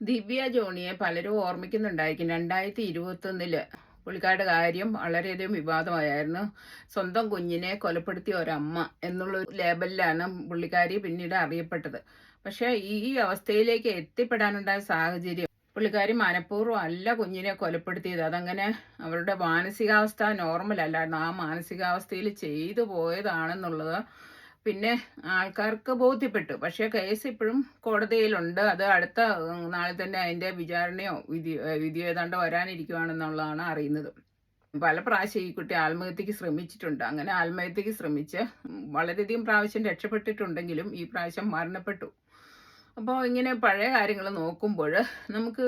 ദിവ്യ ജോണിയെ പലരും ഓർമ്മിക്കുന്നുണ്ടായിരിക്കും. രണ്ടായിരത്തി ഇരുപത്തൊന്നിൽ പുള്ളിക്കാരുടെ കാര്യം വളരെയധികം വിവാദമായിരുന്നു സ്വന്തം കുഞ്ഞിനെ കൊലപ്പെടുത്തിയ ഒരമ്മ എന്നുള്ള ലേബലിലാണ് പുള്ളിക്കാരി പിന്നീട് അറിയപ്പെട്ടത്. പക്ഷേ ഈ അവസ്ഥയിലേക്ക് എത്തിപ്പെടാനുണ്ടായ സാഹചര്യം പുള്ളിക്കാരി മനഃപൂർവം അല്ല കുഞ്ഞിനെ കൊലപ്പെടുത്തിയത്. അതങ്ങനെ അവരുടെ മാനസികാവസ്ഥ നോർമൽ അല്ലായിരുന്നു ആ മാനസികാവസ്ഥയിൽ ചെയ്തു പോയതാണെന്നുള്ളത് പിന്നെ ആൾക്കാർക്ക് ബോധ്യപ്പെട്ടു. പക്ഷേ കേസ് ഇപ്പോഴും കോടതിയിലുണ്ട്. അത് അടുത്ത നാളെ തന്നെ അതിന്റെ വിചാരണയോ വിധി വിധിയോ ഏതാണ്ട് വരാനിരിക്കുവാണെന്നുള്ളതാണ് അറിയുന്നത്. പല പ്രാവശ്യം ഈ കുട്ടി ആത്മഹത്യക്ക് ശ്രമിച്ചിട്ടുണ്ട്. അങ്ങനെ ആത്മഹത്യക്ക് ശ്രമിച്ച് വളരെയധികം പ്രാവശ്യം രക്ഷപ്പെട്ടിട്ടുണ്ടെങ്കിലും ഈ പ്രാവശ്യം മരണപ്പെട്ടു. അപ്പോൾ ഇങ്ങനെ പഴയ കാര്യങ്ങൾ നോക്കുമ്പോൾ നമുക്ക്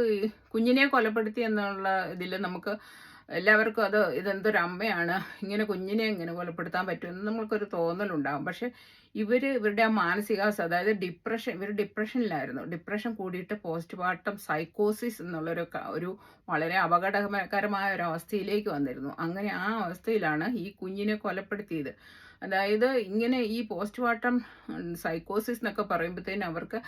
കുഞ്ഞിനെ കൊലപ്പെടുത്തി എന്നുള്ള ഇതിൽ നമുക്ക് എല്ലാവർക്കും അത് ഇതെന്തൊരു അമ്മയാണ് ഇങ്ങനെ കുഞ്ഞിനെ ഇങ്ങനെ കൊലപ്പെടുത്താൻ പറ്റുമെന്ന് നമ്മൾക്കൊരു തോന്നലുണ്ടാകും പക്ഷെ ഇവർ ഇവരുടെ ആ മാനസികാവസ്ഥ അതായത് ഡിപ്രഷൻ ഇവർ ഡിപ്രഷനിലായിരുന്നു ഡിപ്രഷൻ കൂടിയിട്ട് പോസ്റ്റ്മോർട്ടം സൈക്കോസിസ് എന്നുള്ളൊരു ഒരു വളരെ അപകടകരമായ ഒരു അവസ്ഥയിലേക്ക് വന്നിരുന്നു. അങ്ങനെ ആ അവസ്ഥയിലാണ് ഈ കുഞ്ഞിനെ കൊലപ്പെടുത്തിയത്. അതായത് ഇങ്ങനെ ഈ പോസ്റ്റ് മോർട്ടം സൈക്കോസിസ് എന്നൊക്കെ പറയുമ്പോഴത്തേന് അവർക്ക്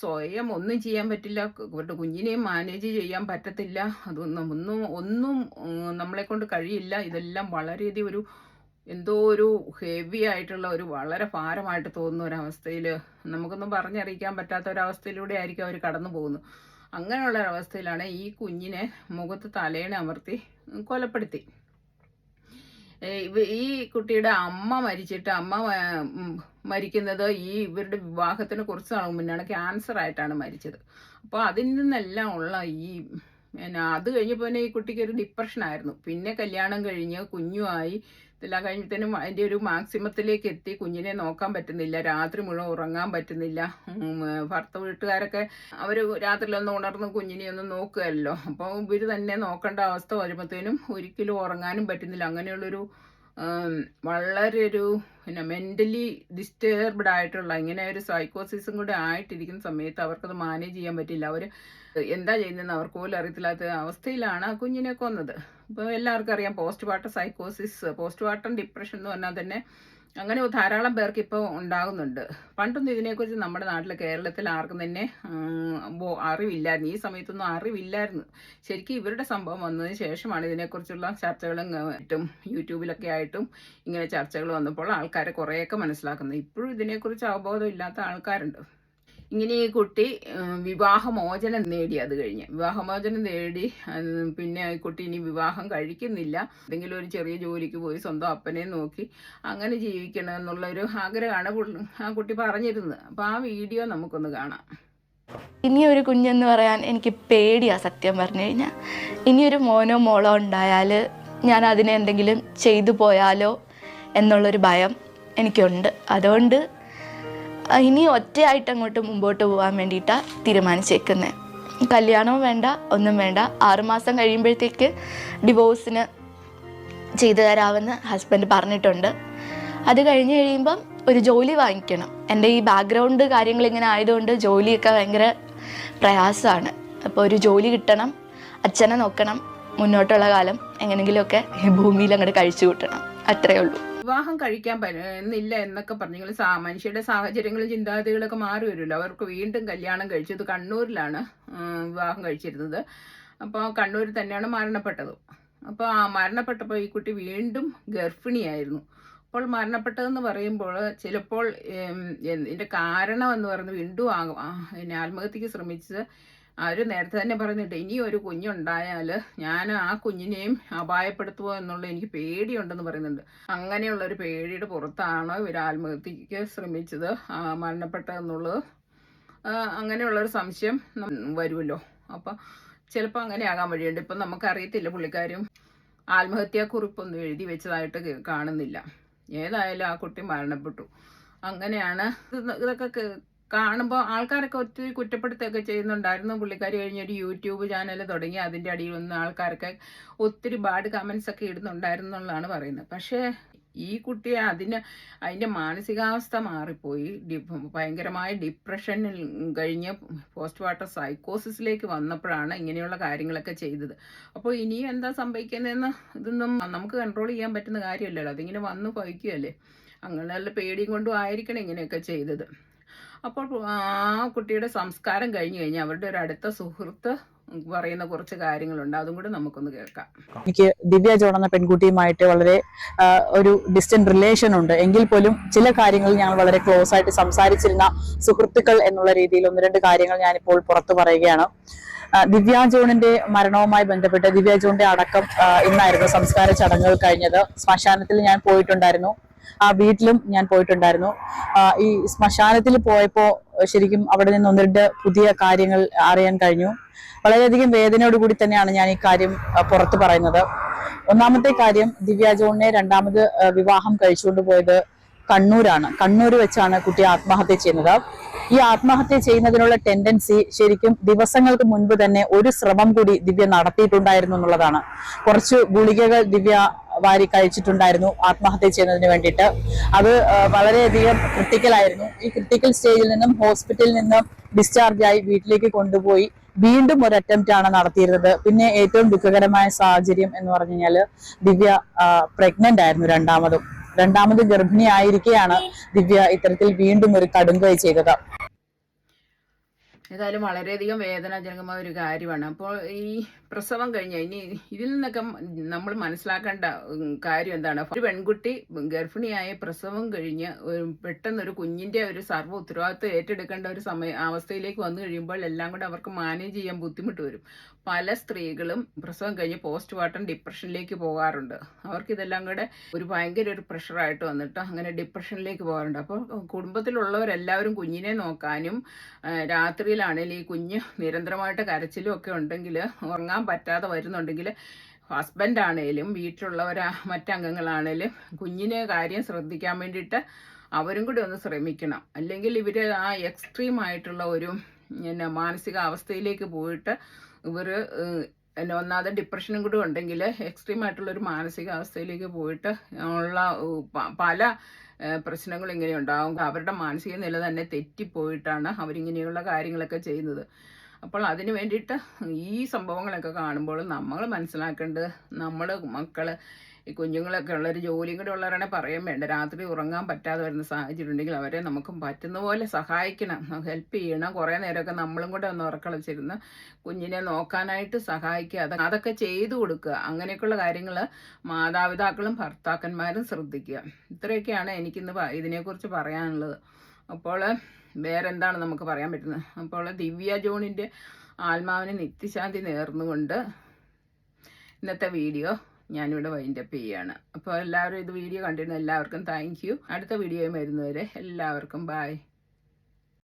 സ്വയം ഒന്നും ചെയ്യാൻ പറ്റില്ല അവരുടെ കുഞ്ഞിനെയും മാനേജ് ചെയ്യാൻ പറ്റത്തില്ല അതൊന്നും ഒന്നും ഒന്നും നമ്മളെ കൊണ്ട് കഴിയില്ല. ഇതെല്ലാം വളരെയധികം ഒരു എന്തോ ഒരു ഹെവി ആയിട്ടുള്ള ഒരു വളരെ ഭാരമായിട്ട് തോന്നുന്ന ഒരവസ്ഥയിൽ നമുക്കൊന്നും പറഞ്ഞറിയിക്കാൻ പറ്റാത്ത ഒരവസ്ഥയിലൂടെ ആയിരിക്കും അവർ കടന്നു പോകുന്നത്. അങ്ങനെയുള്ള ഒരവസ്ഥയിലാണ് ഈ കുഞ്ഞിനെ മുഖത്ത് തലേണ അമർത്തി കൊലപ്പെടുത്തി. ഈ കുട്ടിയുടെ അമ്മ മരിച്ചിട്ട് അമ്മ മരിക്കുന്നത് ഈ ഇവരുടെ വിവാഹത്തിന് കുറച്ച് നാൾ മുന്നാണ് ക്യാൻസർ ആയിട്ടാണ് മരിച്ചത്. അപ്പോൾ അതിൽ നിന്നെല്ലാം ഉള്ള ഈ അത് കഴിഞ്ഞപ്പോൾ ഈ കുട്ടിക്ക് ഒരു ഡിപ്രഷൻ ആയിരുന്നു. പിന്നെ കല്യാണം കഴിഞ്ഞ് കുഞ്ഞുമായി ഇതെല്ലാം കഴിഞ്ഞിട്ടേനും അതിന്റെ ഒരു മാക്സിമത്തിലേക്ക് എത്തി. കുഞ്ഞിനെ നോക്കാൻ പറ്റുന്നില്ല. രാത്രി മുഴുവൻ ഉറങ്ങാൻ പറ്റുന്നില്ല. ഭർത്ത വീട്ടുകാരൊക്കെ അവർ രാത്രിയിലൊന്ന് ഉണർന്ന് കുഞ്ഞിനെ ഒന്ന് നോക്കുകയല്ലോ. അപ്പോൾ ഇവർ തന്നെ നോക്കേണ്ട അവസ്ഥ വരുമ്പോഴത്തേനും ഒരിക്കലും ഉറങ്ങാനും പറ്റുന്നില്ല. അങ്ങനെയുള്ളൊരു വളരെ ഒരു പിന്നെ മെന്റലി ഡിസ്റ്റേർബ്ഡ് ആയിട്ടുള്ള ഇങ്ങനെ ഒരു സൈക്കോസിസും കൂടെ ആയിട്ടിരിക്കുന്ന സമയത്ത് അവർക്കത് മാനേജ് ചെയ്യാൻ പറ്റില്ല. അവർ എന്താ ചെയ്യുന്നതെന്ന് അവർക്ക് പോലും അറിയത്തില്ലാത്ത അവസ്ഥയിലാണ് ആ കുഞ്ഞിനെ കൊന്നത്. അപ്പോൾ എല്ലാവർക്കും അറിയാം പോസ്റ്റ് പാർട്ടം സൈക്കോസിസ് പോസ്റ്റ് പാർട്ടം ഡിപ്രഷൻ എന്ന് പറഞ്ഞാൽ തന്നെ അങ്ങനെ ധാരാളം പേർക്ക് ഇപ്പോൾ ഉണ്ടാകുന്നുണ്ട്. പണ്ടൊന്നും ഇതിനെക്കുറിച്ച് നമ്മുടെ നാട്ടിൽ കേരളത്തിൽ ആർക്കും തന്നെ അറിവില്ലായിരുന്നു. ഈ സമയത്തൊന്നും അറിവില്ലായിരുന്നു. ശരിക്കും ഇവരുടെ സംഭവം വന്നതിന് ശേഷമാണ് ഇതിനെക്കുറിച്ചുള്ള ചർച്ചകളും ആയിട്ടും യൂട്യൂബിലൊക്കെ ആയിട്ടും ഇങ്ങനെ ചർച്ചകൾ വന്നപ്പോൾ ആൾക്കാരെ കുറേയൊക്കെ മനസ്സിലാക്കുന്നത്. ഇപ്പോഴും ഇതിനെക്കുറിച്ച് അവബോധം ഇല്ലാത്ത ആൾക്കാരുണ്ട്. ഇങ്ങനെ ഈ കുട്ടി വിവാഹമോചനം നേടി അത് കഴിഞ്ഞ്. വിവാഹമോചനം നേടി പിന്നെ കുട്ടി ഇനി വിവാഹം കഴിക്കുന്നില്ല. എന്തെങ്കിലും ഒരു ചെറിയ ജോലിക്ക് പോയി സ്വന്തം അപ്പനെ നോക്കി അങ്ങനെ ജീവിക്കണം എന്നുള്ള ഒരു ആഗ്രഹമാണ് ആ കുട്ടി പറഞ്ഞിരുന്നത്. അപ്പോൾ ആ വീഡിയോ നമുക്കൊന്ന് കാണാം. ഇനി ഒരു കുഞ്ഞെന്ന് പറയാൻ എനിക്ക് പേടിയാ സത്യം പറഞ്ഞു കഴിഞ്ഞാൽ ഇനിയൊരു മോനോ മോളോ ഉണ്ടായാൽ ഞാൻ അതിനെ എന്തെങ്കിലും ചെയ്തു പോയാലോ എന്നുള്ളൊരു ഭയം എനിക്കുണ്ട്. അതുകൊണ്ട് ഇനി ഒറ്റയായിട്ട് അങ്ങോട്ട് മുമ്പോട്ട് പോകാൻ വേണ്ടിയിട്ടാണ് തീരുമാനിച്ചേക്കുന്നത് കല്യാണവും വേണ്ട ഒന്നും വേണ്ട. ആറുമാസം കഴിയുമ്പോഴത്തേക്ക് ഡിവോഴ്സിന് ചെയ്തു തരാമെന്ന് ഹസ്ബൻഡ് പറഞ്ഞിട്ടുണ്ട്. അത് കഴിഞ്ഞ് കഴിയുമ്പം ഒരു ജോലി വാങ്ങിക്കണം. എന്റെ ഈ ബാക്ക്ഗ്രൗണ്ട് കാര്യങ്ങൾ ഇങ്ങനെ ആയതുകൊണ്ട് ജോലിയൊക്കെ ഭയങ്കര പ്രയാസമാണ്. അപ്പോൾ ഒരു ജോലി കിട്ടണം അച്ഛനെ നോക്കണം മുന്നോട്ടുള്ള കാലം എങ്ങനെയെങ്കിലുമൊക്കെ ഭൂമിയിൽ അങ്ങോട്ട് കഴിച്ചു കൂട്ടണം. അത്രയേ ഉള്ളൂ. വിവാഹം കഴിക്കാൻ പറ്റുന്നില്ല എന്നൊക്കെ പറഞ്ഞെങ്കിൽ മനുഷ്യരുടെ സാഹചര്യങ്ങളും ചിന്താഗതികളൊക്കെ മാറി വരുമല്ലോ. അവർക്ക് വീണ്ടും കല്യാണം കഴിച്ചു. ഇത് കണ്ണൂരിലാണ് വിവാഹം കഴിച്ചിരുന്നത്. അപ്പോൾ കണ്ണൂരിൽ തന്നെയാണ് മരണപ്പെട്ടത്. അപ്പോൾ ആ മരണപ്പെട്ടപ്പോൾ ഈ കുട്ടി വീണ്ടും ഗർഭിണിയായിരുന്നു. അപ്പോൾ മരണപ്പെട്ടതെന്ന് പറയുമ്പോൾ ചിലപ്പോൾ ഇതിന്റെ കാരണം എന്ന് പറയുന്നത് വീണ്ടും ആകും പിന്നെ ആത്മഹത്യക്ക് ശ്രമിച്ചത് അവർ നേരത്തെ തന്നെ പറഞ്ഞിട്ട് ഇനി ഒരു കുഞ്ഞുണ്ടായാൽ ഞാൻ ആ കുഞ്ഞിനെയും അപായപ്പെടുത്തുമോ എന്നുള്ള എനിക്ക് പേടിയുണ്ടെന്ന് പറയുന്നുണ്ട്. അങ്ങനെയുള്ള ഒരു പേടിയുടെ പുറത്താണ് ഇവർ ആത്മഹത്യക്ക് ശ്രമിച്ചത്. മരണപ്പെട്ടതെന്നുള്ളത് അങ്ങനെയുള്ളൊരു സംശയം വരുമല്ലോ. അപ്പം ചിലപ്പോൾ അങ്ങനെ ആകാൻ വഴിയുണ്ട്. ഇപ്പം നമുക്കറിയത്തില്ല പുള്ളിക്കാരും ആത്മഹത്യാക്കുറിപ്പൊന്നും എഴുതി വെച്ചതായിട്ട് കാണുന്നില്ല. ഏതായാലും ആ കുട്ടി മരണപ്പെട്ടു. അങ്ങനെയാണ് ഇതൊക്കെ കാണുമ്പോൾ ആൾക്കാരൊക്കെ ഒത്തിരി കുറ്റപ്പെടുത്തുകയൊക്കെ ചെയ്യുന്നുണ്ടായിരുന്നു. പുള്ളിക്കാരി കഴിഞ്ഞൊരു യൂട്യൂബ് ചാനൽ തുടങ്ങി. അതിന്റെ അടിയിൽ ഒന്ന് ആൾക്കാരൊക്കെ ഒത്തിരി ബാഡ് കമൻസ് ഒക്കെ ഇടുന്നുണ്ടായിരുന്നു എന്നുള്ളതാണ് പറയുന്നത്. പക്ഷേ ഈ കുട്ടിയെ അതിന് അതിന്റെ മാനസികാവസ്ഥ മാറിപ്പോയി. ഭയങ്കരമായ ഡിപ്രഷനിൽ കഴിഞ്ഞ് പോസ്റ്റ് വാട്ടർ സൈക്കോസിസിലേക്ക് വന്നപ്പോഴാണ് ഇങ്ങനെയുള്ള കാര്യങ്ങളൊക്കെ ചെയ്തത്. അപ്പോൾ ഇനിയും എന്താ സംഭവിക്കുന്നതെന്ന് ഇതൊന്നും നമുക്ക് കൺട്രോൾ ചെയ്യാൻ പറ്റുന്ന കാര്യമല്ലല്ലോ. അതിങ്ങനെ വന്നു പോയിക്കുകയല്ലേ അങ്ങനെയുള്ള പേടിയും കൊണ്ടും ആയിരിക്കണം ഇങ്ങനെയൊക്കെ ചെയ്തത്. അപ്പോൾ ആ കുട്ടിയുടെ സംസ്കാരം കഴിഞ്ഞു കഴിഞ്ഞാൽ അവരുടെ ഒരു അടുത്ത സുഹൃത്ത് പറയുന്ന കുറച്ച് കാര്യങ്ങളുണ്ട്. അതും കൂടെ നമുക്കൊന്ന് കേൾക്കാം. എനിക്ക് ദിവ്യ ജോൺ എന്ന പെൺകുട്ടിയുമായിട്ട് വളരെ ഒരു ഡിസ്റ്റന്റ് റിലേഷൻ ഉണ്ട്. എങ്കിൽ പോലും ചില കാര്യങ്ങൾ ഞാൻ വളരെ ക്ലോസ് ആയിട്ട് സംസാരിച്ചിരുന്ന സുഹൃത്തുക്കൾ എന്നുള്ള രീതിയിൽ ഒന്ന് രണ്ട് കാര്യങ്ങൾ ഞാനിപ്പോൾ പുറത്തു പറയുകയാണ്. ദിവ്യാ ജോണിന്റെ മരണവുമായി ബന്ധപ്പെട്ട് ദിവ്യ ജോണിന്റെ അടക്കം ഇന്നായിരുന്നു സംസ്കാര ചടങ്ങുകൾ കഴിഞ്ഞത്. ശ്മശാനത്തിൽ ഞാൻ പോയിട്ടുണ്ടായിരുന്നു. ആ വീട്ടിലും ഞാൻ പോയിട്ടുണ്ടായിരുന്നു. ഈ ശ്മശാനത്തിൽ പോയപ്പോ ശരിക്കും അവിടെ നിന്ന് ഒന്ന് രണ്ട് പുതിയ കാര്യങ്ങൾ അറിയാൻ കഴിഞ്ഞു. വളരെയധികം വേദനയോട് കൂടി തന്നെയാണ് ഞാൻ ഈ കാര്യം പുറത്തു പറയുന്നത്. ഒന്നാമത്തെ കാര്യം ദിവ്യ ജോണിനെ രണ്ടാമത് വിവാഹം കഴിച്ചുകൊണ്ട് പോയത് കണ്ണൂരാണ്. കണ്ണൂർ വെച്ചാണ് കുട്ടി ആത്മഹത്യ ചെയ്യുന്നത്. ഈ ആത്മഹത്യ ചെയ്യുന്നതിനുള്ള ടെൻഡൻസി ശരിക്കും ദിവസങ്ങൾക്ക് മുൻപ് തന്നെ ഒരു ശ്രമം കൂടി ദിവ്യ നടത്തിയിട്ടുണ്ടായിരുന്നു എന്നുള്ളതാണ്. കുറച്ച് ഗുളികകൾ ദിവ്യ വാരി കഴിച്ചിട്ടുണ്ടായിരുന്നു ആത്മഹത്യ ചെയ്യുന്നതിന് വേണ്ടിയിട്ട്. അത് വളരെയധികം ക്രിട്ടിക്കൽ ആയിരുന്നു ഈ ക്രിട്ടിക്കൽ സ്റ്റേജിൽ നിന്നും ഹോസ്പിറ്റലിൽ നിന്നും ഡിസ്ചാർജ് ആയി വീട്ടിലേക്ക് കൊണ്ടുപോയി വീണ്ടും ഒരു അറ്റംപ്റ്റ് ആണ് നടത്തിയിരുന്നത്. പിന്നെ ഏറ്റവും ദുഃഖകരമായ സാഹചര്യം എന്ന് പറഞ്ഞു കഴിഞ്ഞാൽ ദിവ്യ പ്രഗ്നന്റ് ആയിരുന്നു രണ്ടാമതും. രണ്ടാമത് ഗർഭിണിയായിരിക്കെയാണ് ദിവ്യ ഇത്തരത്തിൽ വീണ്ടും ഒരു കടുങ്കൈ ചെയ്തത്. ഏതായാലും വളരെയധികം വേദനാജനകമായ ഒരു കാര്യമാണ്. അപ്പോൾ ഈ പ്രസവം കഴിഞ്ഞ ഇനി ഇതിൽ നിന്നൊക്കെ നമ്മൾ മനസ്സിലാക്കേണ്ട കാര്യം എന്താണ്? ഒരു പെൺകുട്ടി ഗർഭിണിയായ പ്രസവം കഴിഞ്ഞ് ഒരു പെട്ടെന്നൊരു കുഞ്ഞിന്റെ ഒരു സർവ ഉത്തരവാദിത്വം ഏറ്റെടുക്കേണ്ട ഒരു സമയ അവസ്ഥയിലേക്ക് വന്നു കഴിയുമ്പോൾ എല്ലാം കൂടെ അവർക്ക് മാനേജ് ചെയ്യാൻ ബുദ്ധിമുട്ട് വരും. പല സ്ത്രീകളും പ്രസവം കഴിഞ്ഞ് പോസ്റ്റ് മോർട്ടം ഡിപ്രഷനിലേക്ക് പോകാറുണ്ട്. അവർക്ക് ഇതെല്ലാം കൂടെ ഒരു ഭയങ്കര ഒരു പ്രഷറായിട്ട് വന്നിട്ട് അങ്ങനെ ഡിപ്രഷനിലേക്ക് പോകാറുണ്ട്. അപ്പോൾ കുടുംബത്തിലുള്ളവരെല്ലാവരും കുഞ്ഞിനെ നോക്കാനും ആ, രാത്രിയിലാണെങ്കിൽ ഈ കുഞ്ഞ് നിരന്തരമായിട്ട് കരച്ചിലും ഒക്കെ ഉണ്ടെങ്കിൽ ഉറങ്ങാൻ പറ്റാതെ വരുന്നുണ്ടെങ്കിൽ ഹസ്ബൻഡാണേലും വീട്ടിലുള്ളവരാ മറ്റംഗങ്ങളാണേലും കുഞ്ഞിനെ കാര്യം ശ്രദ്ധിക്കാൻ വേണ്ടിയിട്ട് അവരും കൂടി ഒന്ന് ശ്രമിക്കണം. അല്ലെങ്കിൽ ഇവർ ആ എക്സ്ട്രീം ആയിട്ടുള്ള ഒരു പിന്നെ മാനസികാവസ്ഥയിലേക്ക് പോയിട്ട് ഇവർ പിന്നെ ഒന്നാമത് ഡിപ്രഷനും കൂടി ഉണ്ടെങ്കിൽ എക്സ്ട്രീം ആയിട്ടുള്ള ഒരു മാനസികാവസ്ഥയിലേക്ക് പോയിട്ട് ഉള്ള പല ഏഹ്, പ്രശ്നങ്ങളും ഇങ്ങനെ ഉണ്ടാവും. അവരുടെ മാനസിക നില തന്നെ തെറ്റിപ്പോയിട്ടാണ് അവരിങ്ങനെയുള്ള കാര്യങ്ങളൊക്കെ ചെയ്യുന്നത്. അപ്പോൾ അതിന് വേണ്ടിയിട്ട് ഈ സംഭവങ്ങളൊക്കെ കാണുമ്പോൾ നമ്മൾ മനസ്സിലാക്കേണ്ടത് നമ്മൾ മക്കൾ ഈ കുഞ്ഞുങ്ങളൊക്കെ ഉള്ളവർ ജോലിയും കൂടെ ഉള്ളവരാണെങ്കിൽ പറയാൻ വേണ്ട. രാത്രി ഉറങ്ങാൻ പറ്റാതെ വരുന്ന സാഹചര്യം ഉണ്ടെങ്കിൽ അവരെ നമുക്കും പറ്റുന്ന പോലെ സഹായിക്കണം. ഹെൽപ്പ് ചെയ്യണം. കുറേ നേരമൊക്കെ നമ്മളും കൂടെ ഒന്ന് ഉറക്കളച്ചിരുന്ന് കുഞ്ഞിനെ നോക്കാനായിട്ട് സഹായിക്കുക. അത് അതൊക്കെ ചെയ്തു കൊടുക്കുക. അങ്ങനെയൊക്കെയുള്ള കാര്യങ്ങൾ മാതാപിതാക്കളും ഭർത്താക്കന്മാരും ശ്രദ്ധിക്കുക. ഇത്രയൊക്കെയാണ് എനിക്കിന്ന് ഇതിനെക്കുറിച്ച് പറയാനുള്ളത്. അപ്പോൾ വേറെ എന്താണ് നമുക്ക് പറയാൻ പറ്റുന്നത്? അപ്പോൾ ദിവ്യ ജോണിന്റെ ആത്മാവിന് നിത്യശാന്തി നേർന്നുകൊണ്ട് ഇന്നത്തെ വീഡിയോ ഞാനിവിടെ വൈൻഡപ്പ് ചെയ്യാണ്. അപ്പോൾ എല്ലാവരും ഇത് വീഡിയോ കണ്ടിരുന്ന എല്ലാവർക്കും താങ്ക് യു അടുത്ത വീഡിയോയും വരുന്നവരെ എല്ലാവർക്കും ബായ്